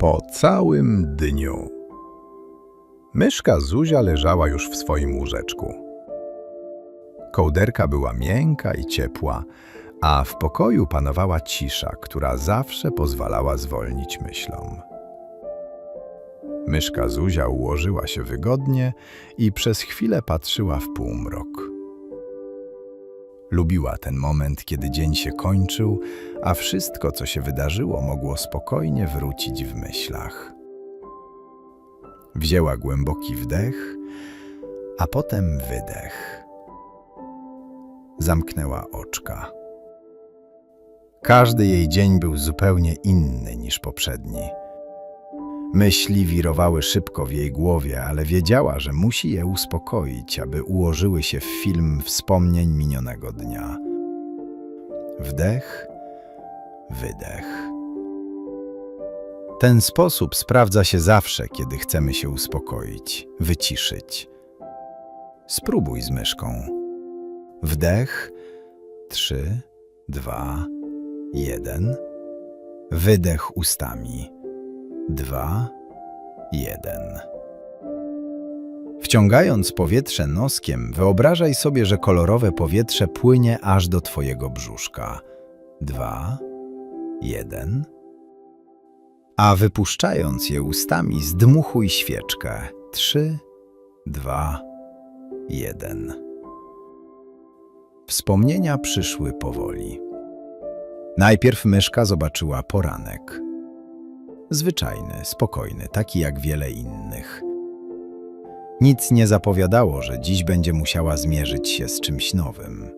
Po całym dniu. Myszka Zuzia leżała już w swoim łóżeczku. Kołderka była miękka i ciepła, a w pokoju panowała cisza, która zawsze pozwalała zwolnić myślom. Myszka Zuzia ułożyła się wygodnie i przez chwilę patrzyła w półmrok. Lubiła ten moment, kiedy dzień się kończył, a wszystko, co się wydarzyło, mogło spokojnie wrócić w myślach. Wzięła głęboki wdech, a potem wydech. Zamknęła oczka. Każdy jej dzień był zupełnie inny niż poprzedni. Myśli wirowały szybko w jej głowie, ale wiedziała, że musi je uspokoić, aby ułożyły się w film wspomnień minionego dnia. Wdech, wydech. Ten sposób sprawdza się zawsze, kiedy chcemy się uspokoić, wyciszyć. Spróbuj z myszką. Wdech, trzy, dwa, jeden. Wydech ustami. Dwa, jeden. Wciągając powietrze noskiem, wyobrażaj sobie, że kolorowe powietrze płynie aż do Twojego brzuszka. Dwa, jeden. A wypuszczając je ustami, zdmuchuj świeczkę. Trzy, dwa, jeden. Wspomnienia przyszły powoli. Najpierw myszka zobaczyła poranek. Zwyczajny, spokojny, taki jak wiele innych. Nic nie zapowiadało, że dziś będzie musiała zmierzyć się z czymś nowym.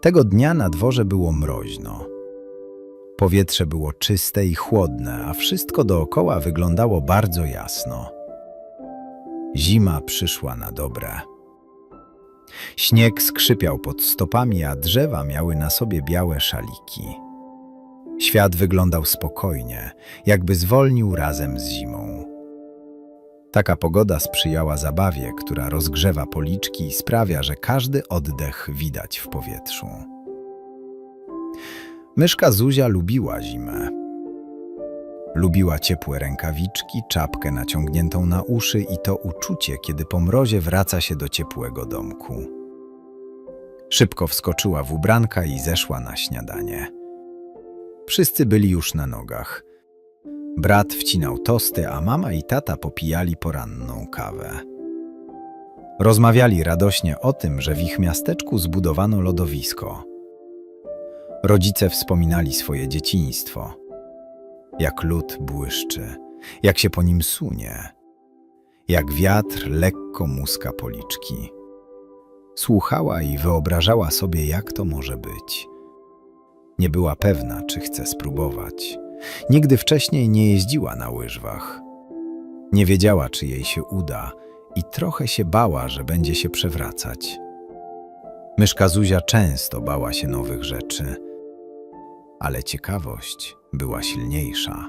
Tego dnia na dworze było mroźno. Powietrze było czyste i chłodne, a wszystko dookoła wyglądało bardzo jasno. Zima przyszła na dobre. Śnieg skrzypiał pod stopami, a drzewa miały na sobie białe szaliki. Świat wyglądał spokojnie, jakby zwolnił razem z zimą. Taka pogoda sprzyjała zabawie, która rozgrzewa policzki i sprawia, że każdy oddech widać w powietrzu. Myszka Zuzia lubiła zimę. Lubiła ciepłe rękawiczki, czapkę naciągniętą na uszy i to uczucie, kiedy po mrozie wraca się do ciepłego domku. Szybko wskoczyła w ubranka i zeszła na śniadanie. Wszyscy byli już na nogach. Brat wcinał tosty, a mama i tata popijali poranną kawę. Rozmawiali radośnie o tym, że w ich miasteczku zbudowano lodowisko. Rodzice wspominali swoje dzieciństwo. Jak lód błyszczy, jak się po nim sunie, jak wiatr lekko muska policzki. Słuchała i wyobrażała sobie, jak to może być. Nie była pewna, czy chce spróbować. Nigdy wcześniej nie jeździła na łyżwach. Nie wiedziała, czy jej się uda i trochę się bała, że będzie się przewracać. Myszka Zuzia często bała się nowych rzeczy, ale ciekawość była silniejsza.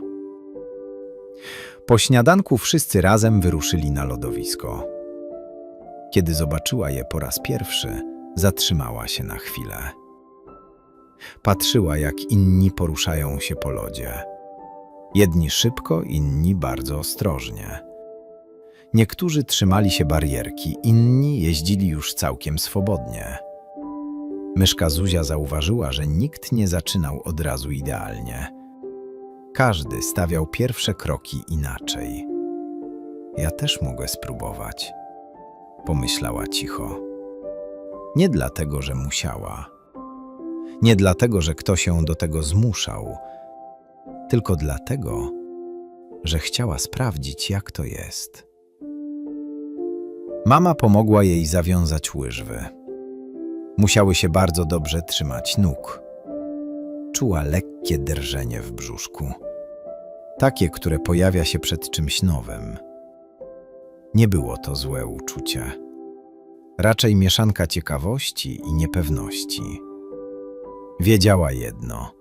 Po śniadanku wszyscy razem wyruszyli na lodowisko. Kiedy zobaczyła je po raz pierwszy, zatrzymała się na chwilę. Patrzyła, jak inni poruszają się po lodzie. Jedni szybko, inni bardzo ostrożnie. Niektórzy trzymali się barierki, inni jeździli już całkiem swobodnie. Myszka Zuzia zauważyła, że nikt nie zaczynał od razu idealnie. Każdy stawiał pierwsze kroki inaczej. Ja też mogę spróbować, pomyślała cicho. Nie dlatego, że musiała nie dlatego, że ktoś ją do tego zmuszał, tylko dlatego, że chciała sprawdzić, jak to jest. Mama pomogła jej zawiązać łyżwy. Musiały się bardzo dobrze trzymać nóg. Czuła lekkie drżenie w brzuszku. Takie, które pojawia się przed czymś nowym. Nie było to złe uczucie. Raczej mieszanka ciekawości i niepewności. Wiedziała jedno.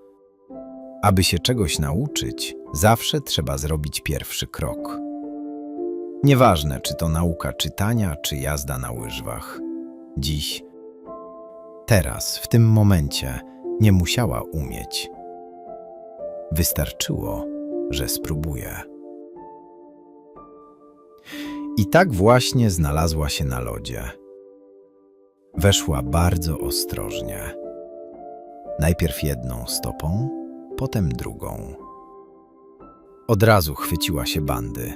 Aby się czegoś nauczyć, zawsze trzeba zrobić pierwszy krok. Nieważne, czy to nauka czytania, czy jazda na łyżwach. Dziś, teraz, w tym momencie, nie musiała umieć. Wystarczyło, że spróbuje. I tak właśnie znalazła się na lodzie. Weszła bardzo ostrożnie. Najpierw jedną stopą, potem drugą. Od razu chwyciła się bandy.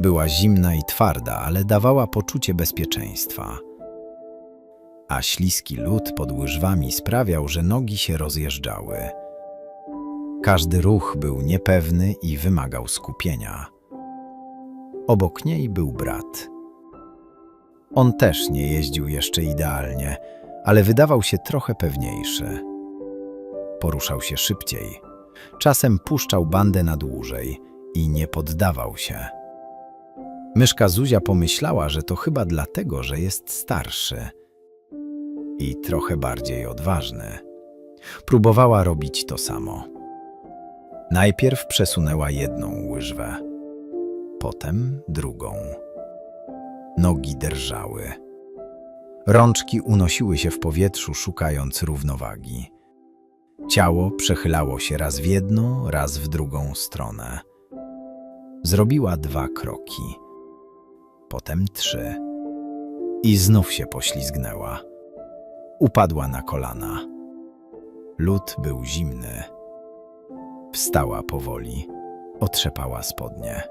Była zimna i twarda, ale dawała poczucie bezpieczeństwa. A śliski lód pod łyżwami sprawiał, że nogi się rozjeżdżały. Każdy ruch był niepewny i wymagał skupienia. Obok niej był brat. On też nie jeździł jeszcze idealnie, ale wydawał się trochę pewniejszy. Poruszał się szybciej. Czasem puszczał bandę na dłużej i nie poddawał się. Myszka Zuzia pomyślała, że to chyba dlatego, że jest starszy i trochę bardziej odważny. Próbowała robić to samo. Najpierw przesunęła jedną łyżwę, potem drugą. Nogi drżały. Rączki unosiły się w powietrzu, szukając równowagi. Ciało przechylało się raz w jedną, raz w drugą stronę. Zrobiła dwa kroki, potem trzy i znów się poślizgnęła. Upadła na kolana. Lód był zimny. Wstała powoli, otrzepała spodnie.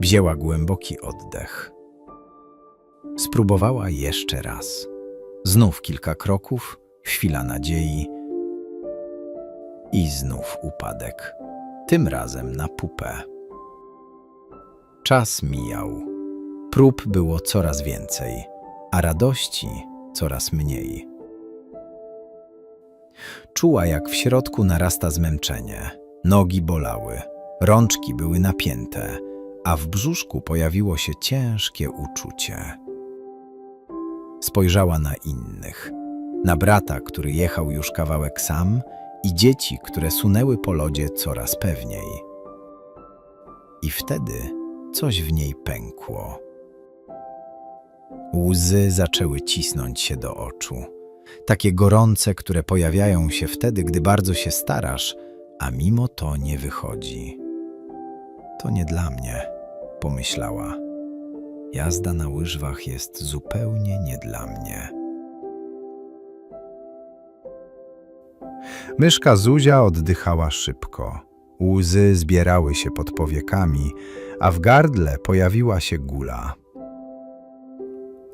Wzięła głęboki oddech. Spróbowała jeszcze raz. Znów kilka kroków, chwila nadziei i znów upadek. Tym razem na pupę. Czas mijał. Prób było coraz więcej, a radości coraz mniej. Czuła, jak w środku narasta zmęczenie. Nogi bolały, rączki były napięte, a w brzuszku pojawiło się ciężkie uczucie. Spojrzała na innych, na brata, który jechał już kawałek sam, i dzieci, które sunęły po lodzie coraz pewniej. I wtedy coś w niej pękło. Łzy zaczęły cisnąć się do oczu, takie gorące, które pojawiają się wtedy, gdy bardzo się starasz, a mimo to nie wychodzi. To nie dla mnie, pomyślała. Jazda na łyżwach jest zupełnie nie dla mnie. Myszka Zuzia oddychała szybko. Łzy zbierały się pod powiekami, a w gardle pojawiła się gula.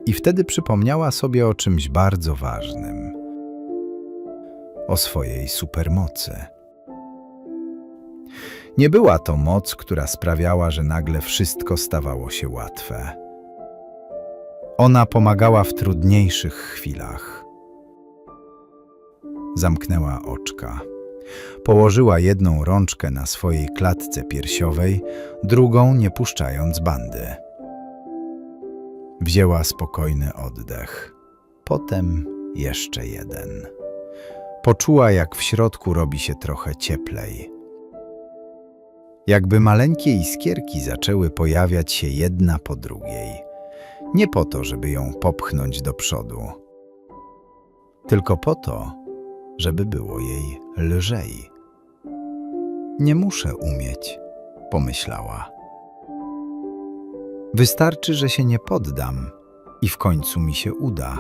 I wtedy przypomniała sobie o czymś bardzo ważnym o swojej supermocy. Nie była to moc, która sprawiała, że nagle wszystko stawało się łatwe. Ona pomagała w trudniejszych chwilach. Zamknęła oczka. Położyła jedną rączkę na swojej klatce piersiowej, drugą nie puszczając bandy. Wzięła spokojny oddech. Potem jeszcze jeden. Poczuła, jak w środku robi się trochę cieplej. Jakby maleńkie iskierki zaczęły pojawiać się jedna po drugiej. Nie po to, żeby ją popchnąć do przodu, tylko po to, żeby było jej lżej. Nie muszę umieć, pomyślała. Wystarczy, że się nie poddam i w końcu mi się uda.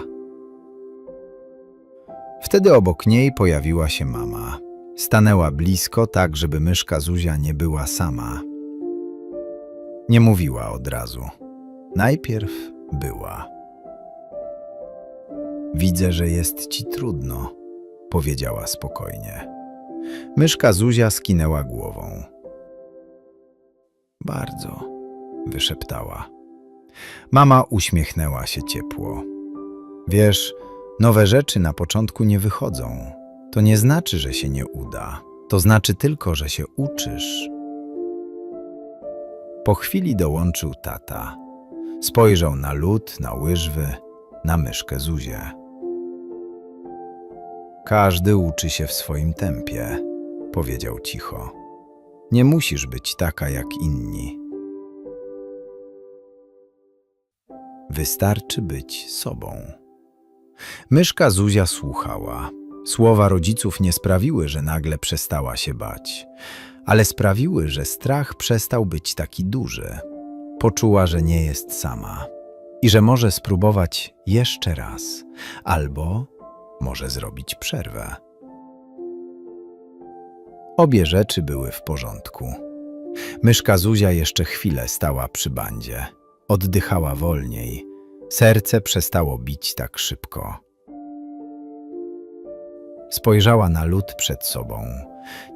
Wtedy obok niej pojawiła się mama. Stanęła blisko, tak żeby myszka Zuzia nie była sama. Nie mówiła od razu. Najpierw była. Widzę, że jest ci trudno, powiedziała spokojnie. Myszka Zuzia skinęła głową. Bardzo, wyszeptała. Mama uśmiechnęła się ciepło. Wiesz, nowe rzeczy na początku nie wychodzą. To nie znaczy, że się nie uda. To znaczy tylko, że się uczysz. Po chwili dołączył tata. Spojrzał na lód, na łyżwy, na myszkę Zuzię. Każdy uczy się w swoim tempie, powiedział cicho. Nie musisz być taka jak inni. Wystarczy być sobą. Myszka Zuzia słuchała. Słowa rodziców nie sprawiły, że nagle przestała się bać, ale sprawiły, że strach przestał być taki duży. Poczuła, że nie jest sama i że może spróbować jeszcze raz, albo może zrobić przerwę. Obie rzeczy były w porządku. Myszka Zuzia jeszcze chwilę stała przy bandzie. Oddychała wolniej. Serce przestało bić tak szybko. Spojrzała na lód przed sobą.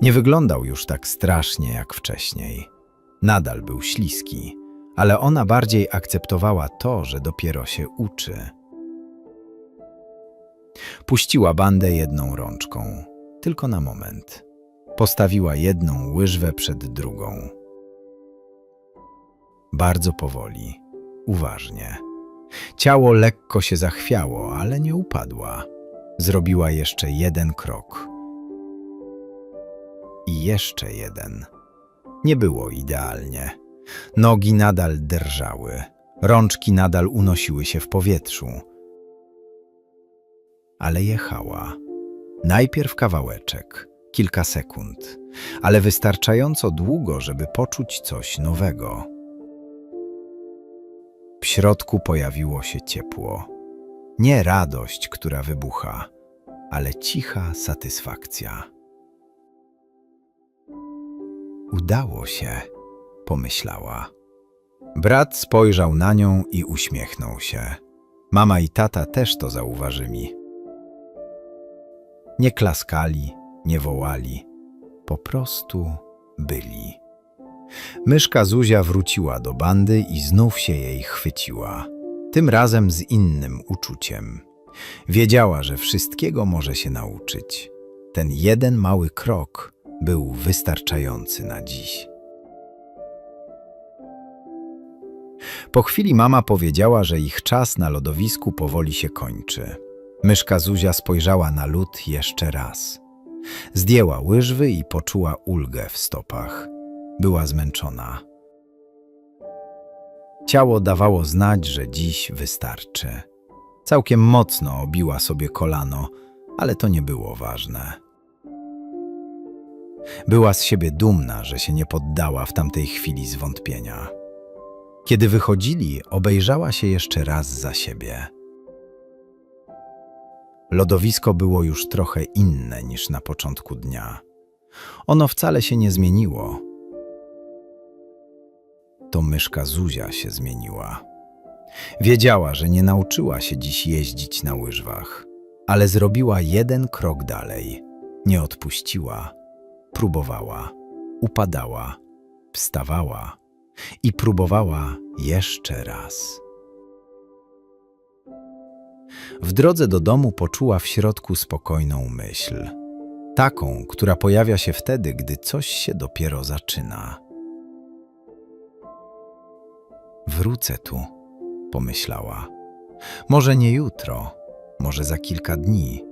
Nie wyglądał już tak strasznie jak wcześniej. Nadal był śliski, ale ona bardziej akceptowała to, że dopiero się uczy. Puściła bandę jedną rączką, tylko na moment. Postawiła jedną łyżwę przed drugą. Bardzo powoli, uważnie. Ciało lekko się zachwiało, ale nie upadła. Zrobiła jeszcze jeden krok. I jeszcze jeden. Nie było idealnie. Nogi nadal drżały, rączki nadal unosiły się w powietrzu. Ale jechała. Najpierw kawałeczek, kilka sekund, ale wystarczająco długo, żeby poczuć coś nowego. W środku pojawiło się ciepło. Nie radość, która wybucha, ale cicha satysfakcja. Udało się, pomyślała. Brat spojrzał na nią i uśmiechnął się. Mama i tata też to zauważyli. Nie klaskali, nie wołali, po prostu byli. Myszka Zuzia wróciła do bandy i znów się jej chwyciła. Tym razem z innym uczuciem. Wiedziała, że wszystkiego może się nauczyć. Ten jeden mały krok był wystarczający na dziś. Po chwili mama powiedziała, że ich czas na lodowisku powoli się kończy. Myszka Zuzia spojrzała na lód jeszcze raz. Zdjęła łyżwy i poczuła ulgę w stopach. Była zmęczona. Ciało dawało znać, że dziś wystarczy. Całkiem mocno obiła sobie kolano, ale to nie było ważne. Była z siebie dumna, że się nie poddała w tamtej chwili zwątpienia. Kiedy wychodzili, obejrzała się jeszcze raz za siebie. Lodowisko było już trochę inne niż na początku dnia. Ono wcale się nie zmieniło. To myszka Zuzia się zmieniła. Wiedziała, że nie nauczyła się dziś jeździć na łyżwach, ale zrobiła jeden krok dalej. Nie odpuściła, próbowała, upadała, wstawała i próbowała jeszcze raz. W drodze do domu poczuła w środku spokojną myśl. Taką, która pojawia się wtedy, gdy coś się dopiero zaczyna. Wrócę tu, pomyślała. Może nie jutro, może za kilka dni.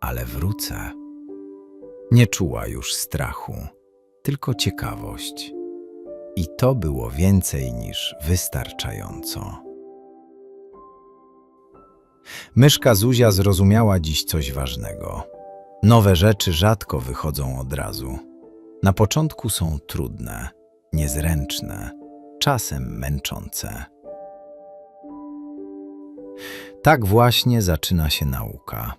Ale wrócę. Nie czuła już strachu, tylko ciekawość. I to było więcej niż wystarczająco. Myszka Zuzia zrozumiała dziś coś ważnego. Nowe rzeczy rzadko wychodzą od razu. Na początku są trudne, niezręczne, czasem męczące. Tak właśnie zaczyna się nauka.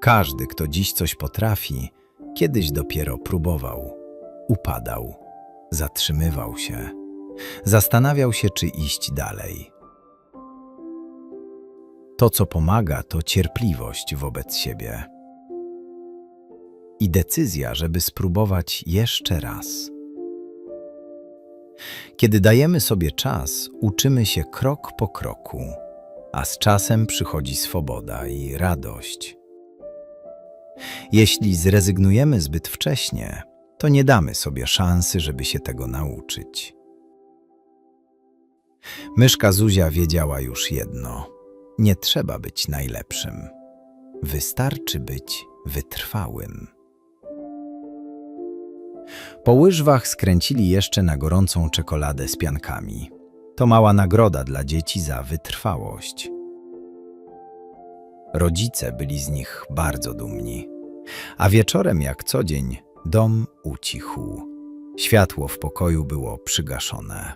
Każdy, kto dziś coś potrafi, kiedyś dopiero próbował, upadał, zatrzymywał się, zastanawiał się, czy iść dalej. To, co pomaga, to cierpliwość wobec siebie i decyzja, żeby spróbować jeszcze raz. Kiedy dajemy sobie czas, uczymy się krok po kroku, a z czasem przychodzi swoboda i radość. Jeśli zrezygnujemy zbyt wcześnie, to nie damy sobie szansy, żeby się tego nauczyć. Myszka Zuzia wiedziała już jedno: nie trzeba być najlepszym, wystarczy być wytrwałym. Po łyżwach skręcili jeszcze na gorącą czekoladę z piankami. To mała nagroda dla dzieci za wytrwałość. Rodzice byli z nich bardzo dumni. A wieczorem, jak co dzień, dom ucichł. Światło w pokoju było przygaszone.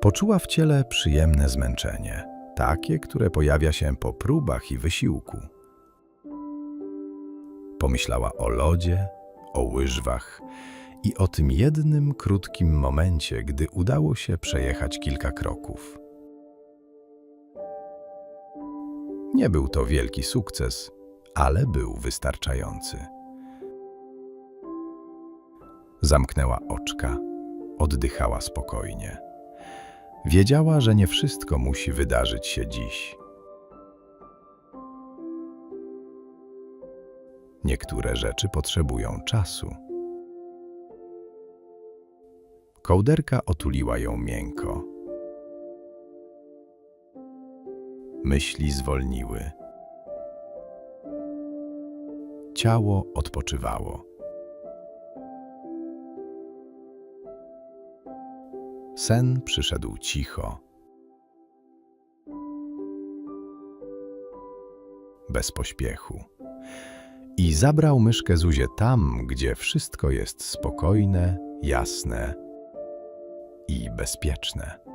Poczuła w ciele przyjemne zmęczenie, takie, które pojawia się po próbach i wysiłku. Pomyślała o lodzie, o łyżwach i o tym jednym krótkim momencie, gdy udało się przejechać kilka kroków. Nie był to wielki sukces, ale był wystarczający. Zamknęła oczka, oddychała spokojnie. Wiedziała, że nie wszystko musi wydarzyć się dziś. Niektóre rzeczy potrzebują czasu. Kołderka otuliła ją miękko. Myśli zwolniły. Ciało odpoczywało. Sen przyszedł cicho. Bez pośpiechu. I zabrał myszkę Zuzię tam, gdzie wszystko jest spokojne, jasne i bezpieczne.